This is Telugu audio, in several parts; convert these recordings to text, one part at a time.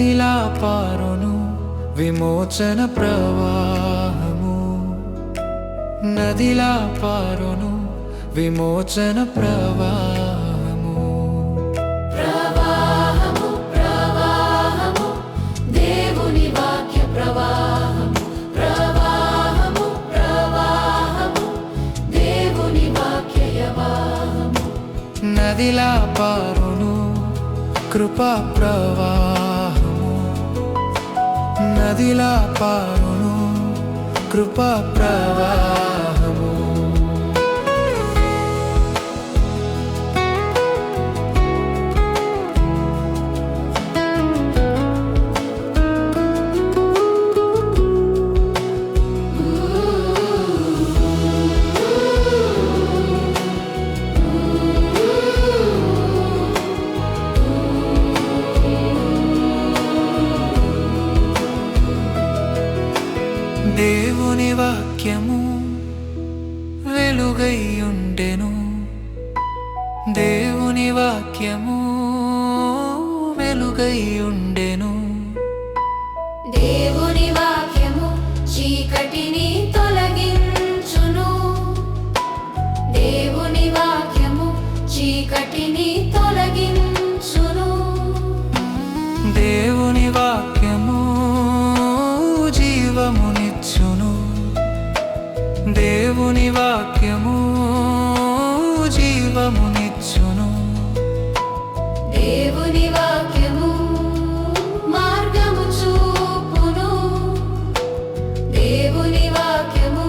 నదిలా పారును విమోచన ప్రవాహము. నదిలా పారును విమోచన ప్రవాహము. ప్రవాహము ప్రవాహము దేవుని వాక్య ప్రవాహము. ప్రవాహము ప్రవాహము దేవుని నదిలా పారును కృపా ప్రవాహము. నదిలా పారును కృపా ప్రవా దేవుని వాక్యము వెలుగైయుండెను. దేవుని వాక్యము వెలుగైయుండెను. దేవుని వాక్యము చీకటిని తొలగించును. దేవుని వాక్యము చీకటిని దేవుని వాక్యము జీవమునిచ్చును దేవుని వాక్యము మార్గము చూపును. దేవుని వాక్యము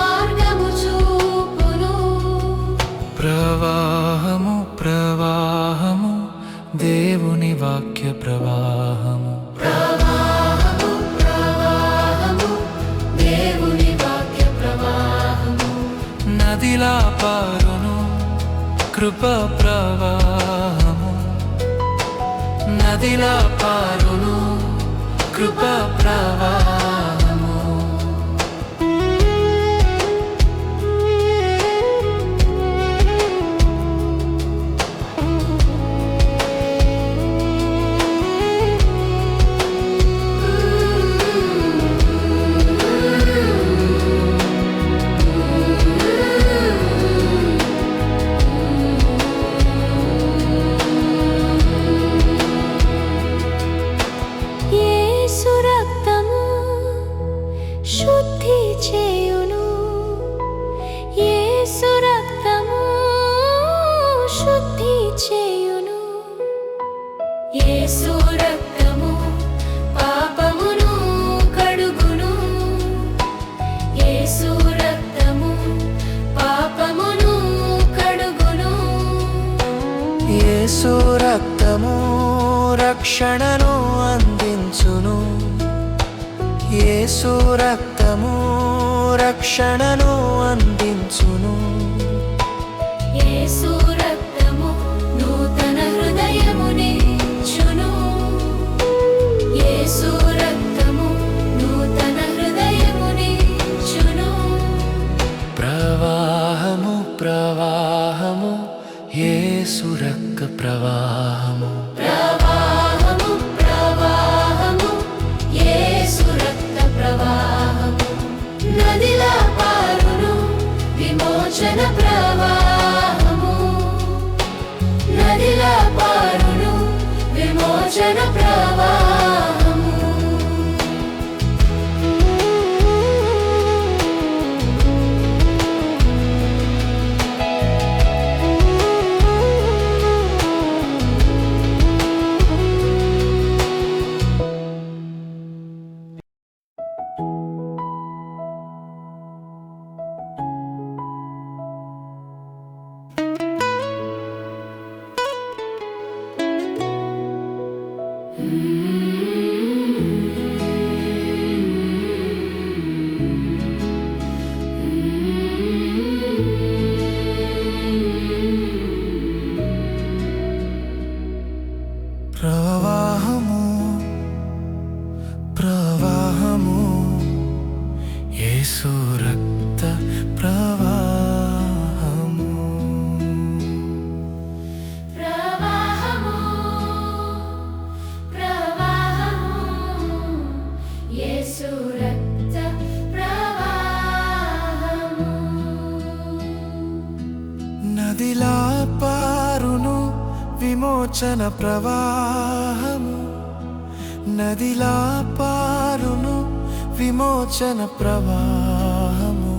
మార్గము చూపును. ప్రవాహము ప్రవాహము దేవుని వాక్య ప్రవాహము కృప ప్రవాహము. నదిలా పారును కృప ప్రవాహ యేసు రక్తము రక్షణను అందించును. యేసు రక్తము రక్షణను అందించును. యేసు విమోచన ప్రవా మన ప్రవాహము నదిలా పారును విమోచన ప్రవాహము.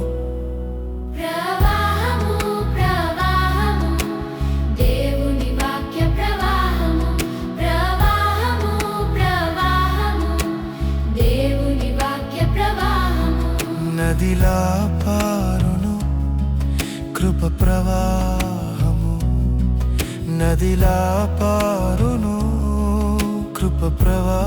నదిలా పారును కృప ప్రవాహ నదిలా పారును కృప ప్రవా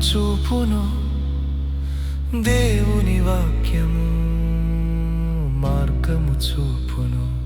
చూపును దేవుని వాక్యము మార్గము చూపును.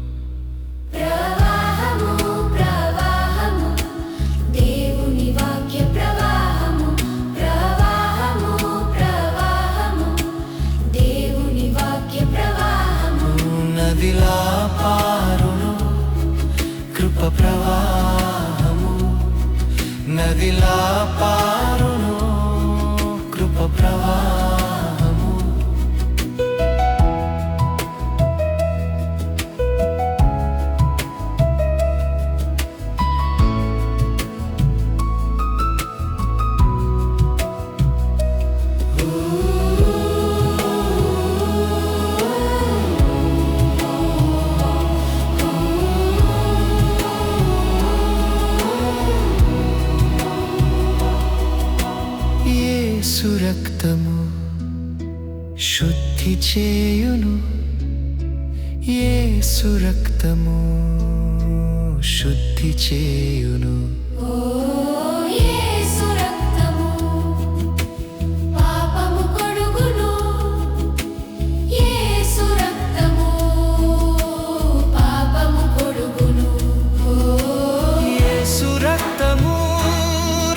శుద్ధి చేయును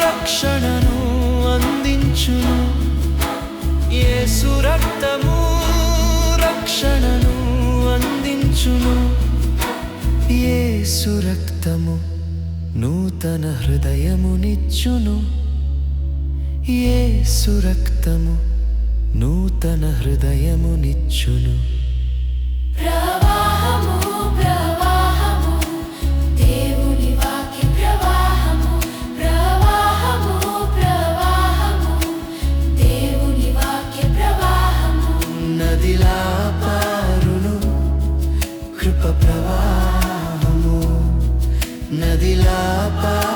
రక్షణను అందించును. ఏ రక్తము రక్షణను అందించును. జీవితము నూతన హృదయమునిచ్చును ఏ సురక్తము నూతన హృదయమునిచ్చును నదిలా పారును కృప ప్రవాహ Nadie la paz.